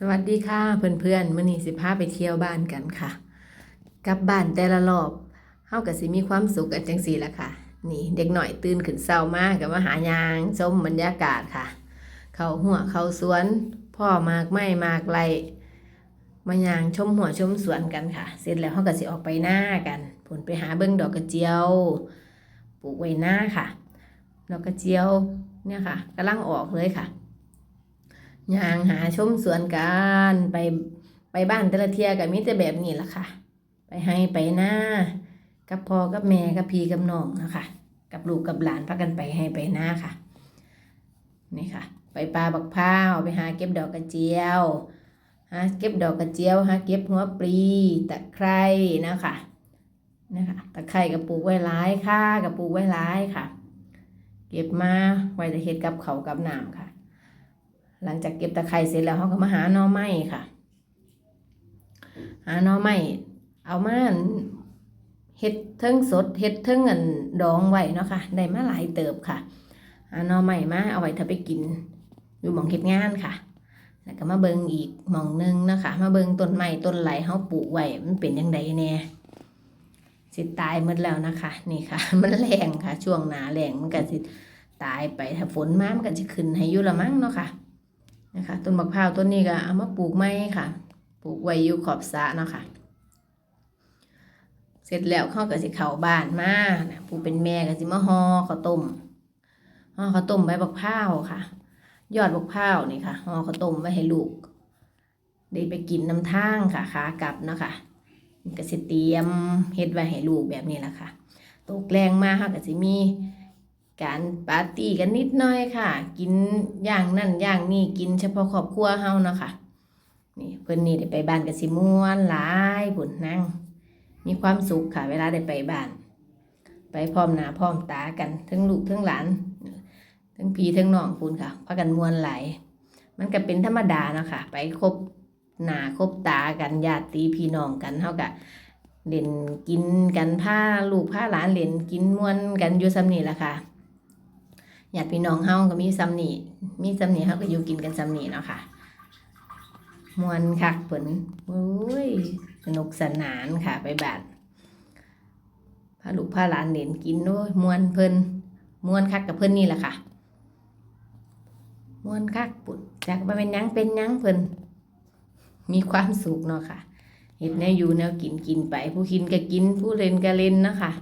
สวัสดีค่ะเพื่อนๆมื้อนี้สิพาไปเที่ยวบ้านกันค่ะ กลับบ้านแต่ละรอบเฮาก็สิมีความสุขกันจังซี่ละค่ะ นี่เด็กหน่อยตื่นขึ้นเช้ามากก็มาหายางชมบรรยากาศค่ะ เขาหัวเขาสวน พ่อมากไม้มากไรมายางชมหัวชมสวนกันค่ะ เสร็จแล้วเฮาก็สิออกไปหน้ากันผลไปหาเบิ่งดอกกระเจียวปลูกไว้หน้าค่ะ ดอกกระเจียวเนี่ยค่ะกำลังออกเลยค่ะ ย่างหาชมสวนกันไปไปบ้านแต่ละเทียก็มีแต่แบบนี้ล่ะค่ะ ไปให้ไปหน้ากับพ่อกับแม่กับพี่กับน้องนะคะกับลูกกับหลานพากันไปให้ไปหน้าค่ะนี่ค่ะ ไปปลาบักพร้าวไปหาเก็บดอกกระเจียวหาเก็บดอกกระเจียวหาเก็บหัวปลีตะไคร้นะคะนะคะตะไคร้กับปลูกไว้หลายค่ะกับปลูกไว้หลายค่ะ เก็บมาไว้จะเฮ็ดกับเขากับน้ำค่ะ หลังจากเก็บตะไคร้เสร็จแล้วเขาก็มาหาหน่อไม้ค่ะ หาหน่อไม้เอามาเฮ็ดเทิงสดเฮ็ดเทิงอันดองไว้เนาะค่ะได้มาหลายเติบค่ะหาหน่อไม้มาเอาไว้ถ้าไปกิน อยู่หมองเฮ็ดงานค่ะ แล้วก็มาเบิงอีกหมองหนึงนะคะ มาเบิงต้นไม้ต้นไหลเฮาปลูกไว้มันเป็นยังไงแน่สิตายหมดแล้วนะคะนี่ค่ะ มันแรงค่ะ ช่วงหนาแรงมันก็สิตายไปถ้าฝนมามันก็จะขึ้นให้ยู่ละมั้งเนาะค่ะ นะคะต้นมะพร้าวต้นนี้ก็เอามาปลูกไม้ค่ะ ปลูกไว้อยู่ขอบสระเนาะค่ะ เสร็จแล้วเขาก็สิเข้าบ้านมานะผู้เป็นแม่ก็สิมาห่อข้าวต้มห่อข้าวต้มใบบักพร้าวค่ะ ยอดบักพร้าวนี่ค่ะห่อข้าวต้มไว้ให้ลูกได้ไปกินน้ำทางค่ะขากลับเนาะค่ะก็สิเตรียมเฮ็ดไว้ให้ลูกแบบนี้แหละค่ะตกแรงมาเขาก็สิมี การปาร์ตี้กันนิดหน่อยค่ะ กินอย่างนั่นอย่างนี่กินเฉพาะครอบครัวเฮาเนาะค่ะนี่เพิ่นนี่ได้ไปบ้านกับสิม่วนหลายพุ่นนั่งมีความสุขค่ะ เวลาได้ไปบ้าน ไปพร้อมหน้าพร้อมตากันทั้งลูกทั้งหลานทั้งพี่ทั้งน้องพุ่นค่ะพากันมวนไหลมันก็เป็นธรรมดาเนาะค่ะ ไปคบหน้าคบตากันญาติพี่น้องกันเฮาก็เล่นกินกันพาลูกพาหลานเล่นกินมวนกันอยู่ซ้ำนี่แหละค่ะ ญาติพี่น้องเฮาก็มีซ้ำนี่มีซ้ำนี่เฮาก็อยู่กินกันซ้ำนี่เนาะค่ะมวนคักเพิ่นโอ้ยสนุกสนานค่ะไปบานพาลูกพาหลานเล่นกินโอ้ยมวนเพิ่นมวนคักกับเพิ่นนี่แหละค่ะมวนคักปุ่นจากมาเป็นยังเป็นยังเพิ่นมีความสุขเนาะค่ะเฮ็ดแนวอยู่แนวกินกินไป ผู้กินก็กินผู้เล่นก็เล่นนะคะ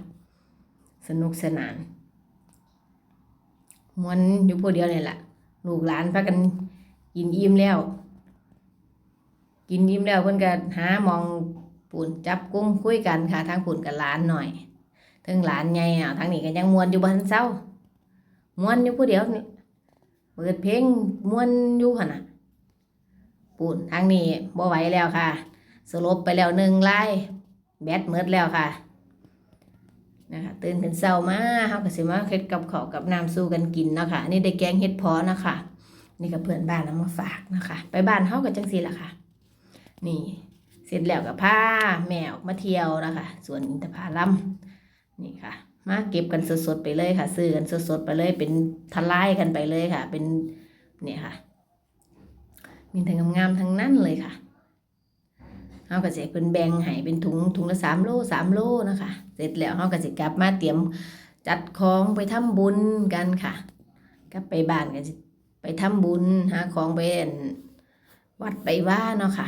สนุกสนาน มวนอยู่ผู้เดียวนี่แหละลูกหลานพากันกินอิ่มแล้ว กินอิ่มแล้วเพิ่นก็หามองปุ่นจับกุ้งคุยกันค่ะทางปุ่นกับหลานหน่อยทั้งหลานใหญ่อะทางนี้ก็ยังมวนอยู่บ้านเศร้ามวนอยู่ผู้เดียวนี่เปิดเพลงมวนอยู่หั่นน่ะปุ่นทางนี้บ่ไหวแล้วค่ะสลบไปแล้วหนึ่งไล่แบตเมิดแล้วค่ะ นะคะตื่นขึ้นเช้ามาเฮาก็สิมาเฮ็ดกับข้าวกับน้ำสู้กันกินเนาะค่ะอันนี่ได้แกงเฮ็ดพอนะคะ นี่ก็เพื่อนบ้านเอามาฝากนะคะ ไปบ้านเฮาก็จังซี่ล่ะค่ะ นี่เสร็จแล้วก็พาแม่ออกมาเที่ยวนะคะสวนอินทผลัมนี่ค่ะ มาเก็บกันสดๆไปเลยค่ะ ซื้อกันสดๆไปเลย เป็นทลายกันไปเลยค่ะ เป็นเนี่ยค่ะ มีทั้งงามๆทั้งนั้นเลยค่ะ เฮาก็สิเพิ่นแบ่งให้เป็นถุงถุงละสามโลสามโลนะคะ เสร็จแล้วเฮาก็สิกลับมาเตรียมจัดของไปทำบุญกันค่ะกลับไปบ้านก็สิไปทำบุญหาของไปอันวัดไปว่าเนาะค่ะ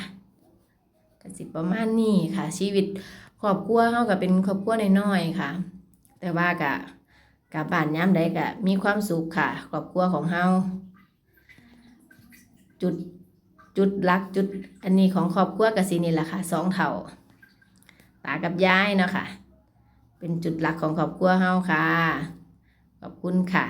ก็สิประมาณนี้ค่ะ ชีวิตครอบครัวเฮาก็เป็นครอบครัวน้อยๆค่ะ แต่ว่าก็กลับบ้านยามใดก็มีความสุขค่ะ ครอบครัวของเฮาจุด จุดหลักจุดอันนี้ของครอบครัวกสินี่แหละค่ะสองเท่าตากับยายเนาะค่ะ เป็นจุดหลักของครอบครัวเฮาค่ะ ขอบคุณค่ะ